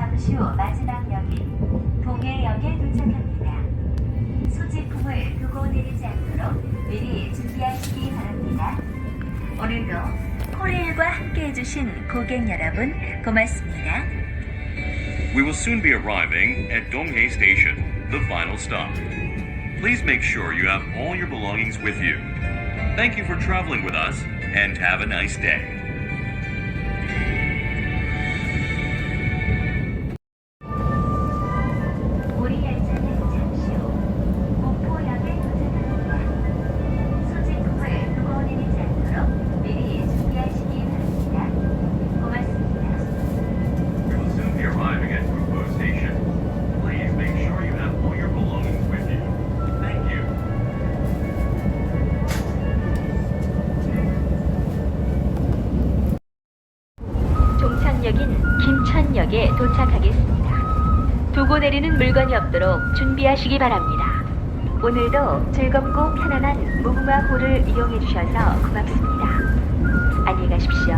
잠시 후 마지막 역인 동해역에 도착합니다. 소지품을 두고 내리지 않도록 미리 준비하시기 바랍니다. 오늘도 코레일과 함께 해주신 고객 여러분 고맙습니다. We will soon be arriving at Donghae Station, the final stop. Please make sure you have all your belongings with you. Thank you for traveling with us and have a nice day. 종착역인 김천역에 도착하겠습니다. 두고 내리는 물건이 없도록 준비하시기 바랍니다. 오늘도 즐겁고 편안한 무궁화호를 이용해 주셔서 고맙습니다. 안녕히 가십시오.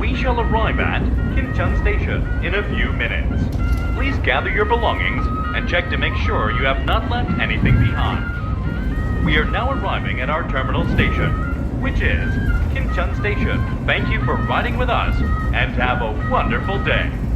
We shall arrive at Kincheon Station in a few minutes. Please gather your belongings and check to make sure you have not left anything behind. We are now arriving at our terminal station, which is Kincheon Station. Thank you for riding with us and have a wonderful day.